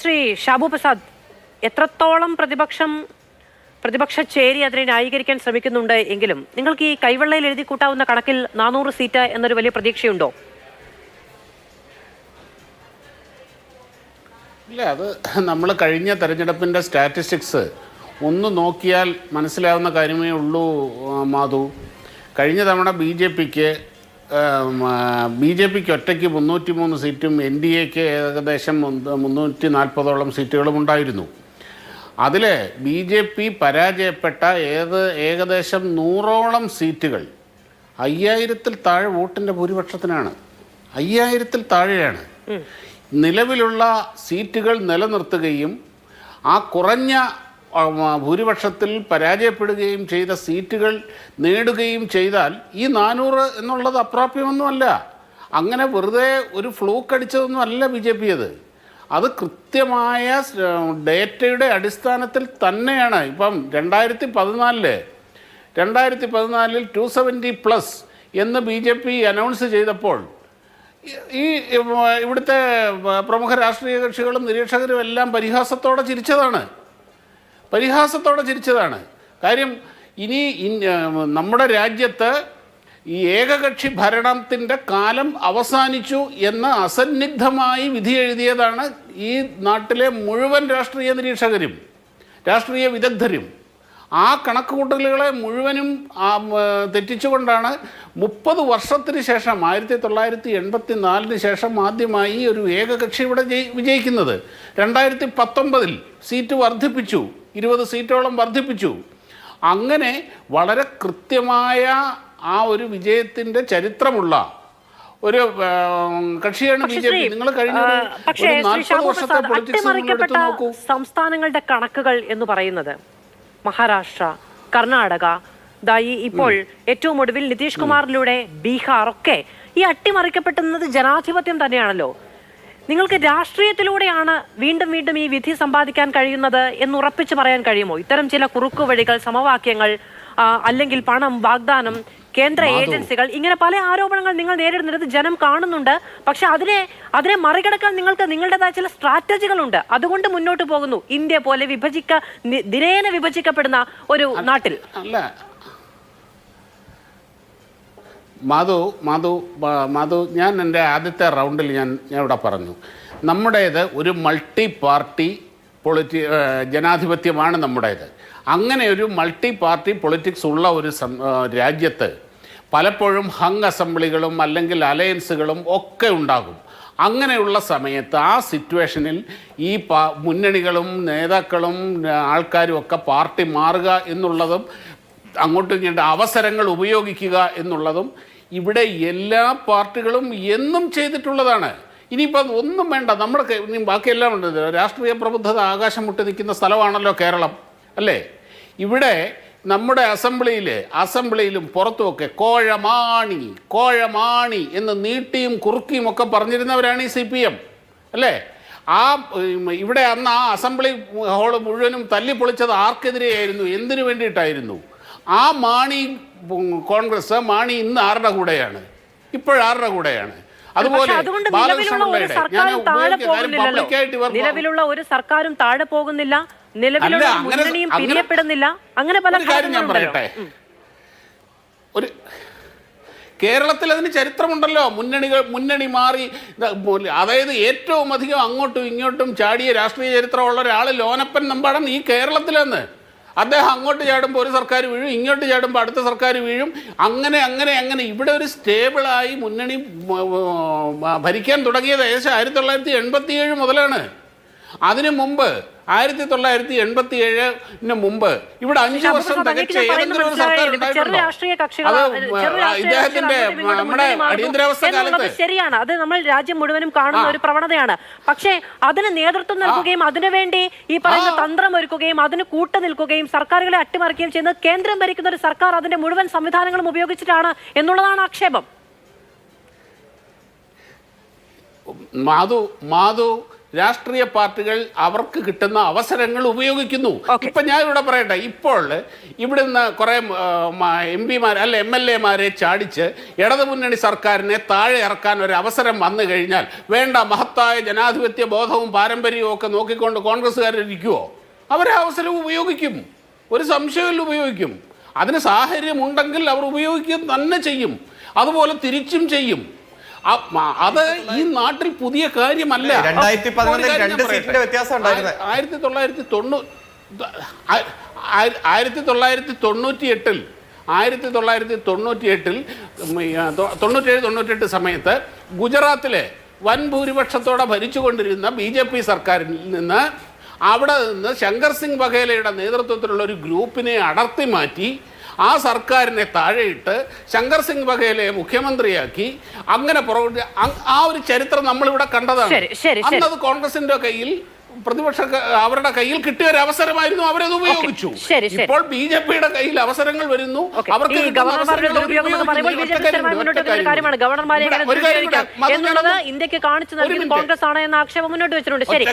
ശ്രീ ഷാബു പ്രസാദ് എത്രത്തോളം പ്രതിപക്ഷം പ്രതിപക്ഷ ചേരി അതിനെ ന്യായീകരിക്കാൻ ശ്രമിക്കുന്നുണ്ട് എങ്കിലും നിങ്ങൾക്ക് ഈ കൈവെള്ളയിൽ എഴുതി കൂട്ടാവുന്ന കണക്കിൽ നാനൂറ് സീറ്റ് എന്നൊരു വലിയ പ്രതീക്ഷയുണ്ടോ? ഇല്ല അത് നമ്മൾ കഴിഞ്ഞ തെരഞ്ഞെടുപ്പിന്റെ സ്റ്റാറ്റിസ്റ്റിക്സ് ഒന്ന് നോക്കിയാൽ മനസ്സിലാവുന്ന കാര്യമേ ഉള്ളൂ മാധു. കഴിഞ്ഞ തവണ ബി ജെ പിക്ക് ബി ജെ പിക്ക് ഒറ്റയ്ക്ക് മുന്നൂറ്റി മൂന്ന് സീറ്റും എൻ ഡി എക്ക് ഏകദേശം മുന്ന- മുന്നൂറ്റി നാൽപ്പതോളം സീറ്റുകളും ഉണ്ടായിരുന്നു. അതിൽ ബി ജെ പി പരാജയപ്പെട്ട ഏത് ഏകദേശം നൂറോളം സീറ്റുകൾ അയ്യായിരത്തിൽ താഴെ വോട്ടിന്റെ ഭൂരിപക്ഷത്തിനാണ്. അയ്യായിരത്തിൽ താഴെയാണ്. നിലവിലുള്ള സീറ്റുകൾ നിലനിർത്തുകയും ആ കുറഞ്ഞ ഭൂരിപക്ഷത്തിൽ പരാജയപ്പെടുകയും ചെയ്ത സീറ്റുകൾ നേടുകയും ചെയ്താൽ ഈ നാനൂറ് എന്നുള്ളത് അപ്രാപ്യമൊന്നുമല്ല. അങ്ങനെ വെറുതെ ഒരു ഫ്ലൂക്ക് അടിച്ചതൊന്നും അല്ല ബി ജെ പി അത് അത് കൃത്യമായ ഡേറ്റയുടെ അടിസ്ഥാനത്തിൽ തന്നെയാണ്. ഇപ്പം രണ്ടായിരത്തി പതിനാലിൽ രണ്ടായിരത്തി പതിനാലിൽ ടു സെവന്റി പ്ലസ് എന്ന് ബി ജെ പി അനൗൺസ് ചെയ്തപ്പോൾ ഈ- ഇവിടുത്തെ പ്രമുഖ രാഷ്ട്രീയ കക്ഷികളും നിരീക്ഷകരും എല്ലാം പരിഹാസത്തോടെ ചിരിച്ചതാണ്. പരിഹാസത്തോടെ ചിരിച്ചതാണ് കാര്യം ഇനി നമ്മുടെ രാജ്യത്ത് ഈ ഏകകക്ഷി ഭരണത്തിന്റെ കാലം അവസാനിച്ചു എന്ന് അസന്നിഗ്ധമായി വിധി എഴുതിയതാണ് ഈ നാട്ടിലെ മുഴുവൻ രാഷ്ട്രീയ നിരീക്ഷകരും രാഷ്ട്രീയ വിദഗ്ധരും. ആ കണക്കുകൂട്ടലുകളെ മുഴുവനും തെറ്റിച്ചുകൊണ്ടാണ് മുപ്പത് വർഷത്തിന് ശേഷം ആയിരത്തി തൊള്ളായിരത്തി എൺപത്തി നാലിന് ശേഷം ആദ്യമായി ഒരു ഏകകക്ഷി ഇവിടെ ജയി- വിജയിക്കുന്നത്. രണ്ടായിരത്തി പത്തൊമ്പതിൽ സീറ്റ് വർദ്ധിപ്പിച്ചു. ഇരുപത് സീറ്റോളം വർദ്ധിപ്പിച്ചു. അങ്ങനെ വളരെ കൃത്യമായ ആ ഒരു വിജയത്തിന്റെ ചരിത്രമുള്ള ഒരു കക്ഷിയാണ് ബി ജെ പി. നിങ്ങൾ കഴിഞ്ഞ പക്ഷേ അട്ടിമറിക്കപ്പെട്ട സംസ്ഥാനങ്ങളുടെ കണക്കുകൾ എന്ന് പറയുന്നത് മഹാരാഷ്ട്ര കർണാടക ദായി ഈ ഇപ്പോൾ ഏറ്റവും ഒടുവിൽ നിതീഷ് കുമാറിലൂടെ ബീഹാർ ഒക്കെ ഈ അട്ടിമറിക്കപ്പെട്ടുന്നത് ജനാധിപത്യം തന്നെയാണല്ലോ. നിങ്ങൾക്ക് രാഷ്ട്രീയത്തിലൂടെയാണ് വീണ്ടും വീണ്ടും ഈ വിധി സമ്പാദിക്കാൻ കഴിയുന്നത് എന്ന് ഉറപ്പിച്ചു പറയാൻ കഴിയുമോ? ഇത്തരം ചില കുറുക്കുവഴികൾ സമവാക്യങ്ങൾ അല്ലെങ്കിൽ പണം വാഗ്ദാനം കേന്ദ്ര ഏജൻസികൾ ഇങ്ങനെ പല ആരോപണങ്ങൾ നിങ്ങൾ നേരിടുന്നത് ജനം കാണുന്നുണ്ട്. പക്ഷെ അതിനെ അതിനെ മറികടക്കാൻ നിങ്ങൾക്ക് നിങ്ങളുടേതായ ചില സ്ട്രാറ്റജികളുണ്ട്. അതുകൊണ്ട് മുന്നോട്ട് പോകുന്നു. ഇന്ത്യ പോലെ വിഭജിക്ക ദിനേന വിഭജിക്കപ്പെടുന്ന ഒരു നാട്ടിൽ. അല്ല മാധു മാധു മാധു ഞാൻ എന്റെ ആദ്യത്തെ റൗണ്ടിൽ ഞാൻ ഞാൻ ഇവിടെ പറഞ്ഞു. നമ്മുടേത് ഒരു മൾട്ടി പാർട്ടി പൊളിറ്റി ജനാധിപത്യമാണ് നമ്മുടേത്. അങ്ങനെ ഒരു മൾട്ടി പാർട്ടി പൊളിറ്റിക്സ് ഉള്ള ഒരു രാജ്യത്ത് പലപ്പോഴും ഹങ് അസംബ്ലികളും അല്ലെങ്കിൽ അലയൻസുകളും ഒക്കെ ഉണ്ടാകും. അങ്ങനെയുള്ള സമയത്ത് ആ സിറ്റുവേഷനിൽ ഈ പാ മുന്നണികളും നേതാക്കളും ആൾക്കാരും ഒക്കെ പാർട്ടി മാറുക എന്നുള്ളതും അങ്ങോട്ടും ഇങ്ങോട്ട് അവസരങ്ങൾ ഉപയോഗിക്കുക എന്നുള്ളതും ഇവിടെ എല്ലാ പാർട്ടികളും എന്നും ചെയ്തിട്ടുള്ളതാണ്. ഇനിയിപ്പോൾ ഒന്നും വേണ്ട നമ്മുടെ ബാക്കിയെല്ലാം ഉണ്ട്. രാഷ്ട്രീയ പ്രബുദ്ധത ആകാശം മുട്ടി നിൽക്കുന്ന സ്ഥലമാണല്ലോ കേരളം അല്ലേ? ഇവിടെ നമ്മുടെ അസംബ്ലിയിൽ അസംബ്ലിയിലും പുറത്തുമൊക്കെ കോഴമാണി കോഴമാണി എന്ന് നീട്ടിയും കുറുക്കിയും ഒക്കെ പറഞ്ഞിരുന്നവരാണ് ഈ സി പി എം അല്ലേ? ആ ഇവിടെ അന്ന് ആ അസംബ്ലി ഹാൾ മുഴുവനും തല്ലിപ്പൊളിച്ചത് ആർക്കെതിരെയായിരുന്നു? എന്തിനു വേണ്ടിയിട്ടായിരുന്നു? ആ മാണി കോൺഗ്രസ് മാണി ഇന്ന് ആരുടെ കൂടെയാണ്? ഇപ്പോഴാരുടെ കൂടെയാണ്? അതുപോലെ നിലവിലുള്ള ഒരു സർക്കാരും താഴെ പോകുന്നില്ല. നിലവിലുള്ള മുന്നണിയും പിരിയപ്പെടുന്നില്ല. അങ്ങനെ പല കാര്യം ഞാൻ പറയട്ടെ? ഒരു കേരളത്തിൽ അതിന് ചരിത്രമുണ്ടല്ലോ. മുന്നണികൾ മുന്നണി മാറി അതായത് ഏറ്റവും അധികം അങ്ങോട്ടും ഇങ്ങോട്ടും ചാടിയ രാഷ്ട്രീയ ചരിത്രമുള്ള ഒരാൾ ലോനപ്പൻ നമ്പാടൻ ഈ കേരളത്തിലെന്ന്. അദ്ദേഹം അങ്ങോട്ട് ചാടുമ്പോൾ ഒരു സർക്കാർ വീഴും ഇങ്ങോട്ട് ചാടുമ്പോൾ അടുത്ത സർക്കാർ വീഴും. അങ്ങനെ അങ്ങനെ അങ്ങനെ. ഇവിടെ ഒരു സ്റ്റേബിളായി മുന്നണി ഭരിക്കാൻ തുടങ്ങിയത് ഏകദേശം ആയിരത്തി തൊള്ളായിരത്തി എൺപത്തി ഏഴ് മുതലാണ്. അതിനു മുമ്പ് ആയിരത്തി തൊള്ളായിരത്തി എൺപത്തി ഏഴിന് മുമ്പ് ഇവിടെ അഞ്ചു വർഷം തികച്ച ഏതെങ്കിലും ഒരു സർക്കാർ ഉണ്ടായിട്ടുണ്ടോ? അത് ഇദ്ദേഹത്തിന്റെ നമ്മുടെ അടിയന്തരാവസ്ഥ കാലത്ത് ശരിയാണ്. അത് നമ്മൾ രാജ്യം മുഴുവനും കാണുന്ന ഒരു പ്രവണതയാണ്. പക്ഷേ അതിന് നേതൃത്വം നൽകുകയും അതിനുവേണ്ടി ഈ പറയുന്ന തന്ത്രം ഒരുക്കുകയും അതിന് കൂട്ടു നിൽക്കുകയും സർക്കാരുകളെ അട്ടിമറിക്കുകയും ചെയ്യുന്നത് കേന്ദ്രം ഭരിക്കുന്ന ഒരു സർക്കാർ അതിന്റെ മുഴുവൻ സംവിധാനങ്ങളും ഉപയോഗിച്ചിട്ടാണ് എന്നുള്ളതാണ് ആക്ഷേപം. മാധു മാധു രാഷ്ട്രീയ പാർട്ടികൾ അവർക്ക് കിട്ടുന്ന അവസരങ്ങൾ ഉപയോഗിക്കുന്നു. ഇപ്പൊ ഞാൻ ഇവിടെ പറയട്ടെ ഇപ്പോൾ ഇവിടുന്ന് കുറെ എം പിമാർ അല്ല എം എൽ എമാരെ ചാടിച്ച് ഇടതുമുന്നണി സർക്കാരിനെ താഴെ ഇറക്കാൻ ഒരു അവസരം വന്നു കഴിഞ്ഞാൽ വേണ്ട മഹത്തായ ജനാധിപത്യ ബോധവും പാരമ്പര്യവും ഒക്കെ നോക്കിക്കൊണ്ട് കോൺഗ്രസ്സുകാരിരിക്കുവോ അവരെ അവസരം ഉപയോഗിക്കും. ഒരു സംശയമില്ല ഉപയോഗിക്കും. അതിന് സാഹചര്യം ഉണ്ടെങ്കിൽ അവർ ഉപയോഗിക്കുക തന്നെ ചെയ്യും. അതുപോലെ തിരിച്ചും ചെയ്യും. അത് ഈ നാട്ടിൽ പുതിയ കാര്യമല്ല രണ്ടായിരത്തി. സീറ്റിന്റെ വ്യത്യാസം ആയിരത്തി തൊള്ളായിരത്തി തൊണ്ണൂ ആയിരത്തി തൊള്ളായിരത്തി തൊണ്ണൂറ്റി എട്ടിൽ ആയിരത്തി തൊള്ളായിരത്തി തൊണ്ണൂറ്റി എട്ടിൽ തൊണ്ണൂറ്റേഴ് തൊണ്ണൂറ്റെട്ട് സമയത്ത് ഗുജറാത്തിലെ വൻ ഭൂരിപക്ഷത്തോടെ ഭരിച്ചുകൊണ്ടിരുന്ന ബി ജെ പി സർക്കാരിൽ നിന്ന് അവിടെ നിന്ന് ശങ്കർ സിംഗ് ബഘേലയുടെ നേതൃത്വത്തിലുള്ള ഒരു ഗ്രൂപ്പിനെ അടർത്തി മാറ്റി ആ സർക്കാരിനെ താഴെയിട്ട് ശങ്കർ സിംഗ് ബഗേലെ മുഖ്യമന്ത്രിയാക്കി. അങ്ങനെ ആ ഒരു ചരിത്രം നമ്മളിവിടെ കണ്ടതാണ്. അന്നത് കോൺഗ്രസിന്റെ കയ്യിൽ പ്രതിപക്ഷ അവരുടെ കയ്യിൽ കിട്ടിയ ഒരു അവസരമായിരുന്നു അവരത് ഉപയോഗിച്ചു. ഇപ്പോൾ ബി ജെ പിയുടെ കയ്യിൽ അവസരങ്ങൾ വരുന്നു. അവർക്ക് ഗവർണർമാരെ ഇന്ത്യയ്ക്ക് കാണിച്ചു ഒരു കോൺഗ്രസ് ആണ് എന്ന ആക്ഷേപം മുന്നോട്ട് വെച്ചിട്ടുണ്ട്. ശരി.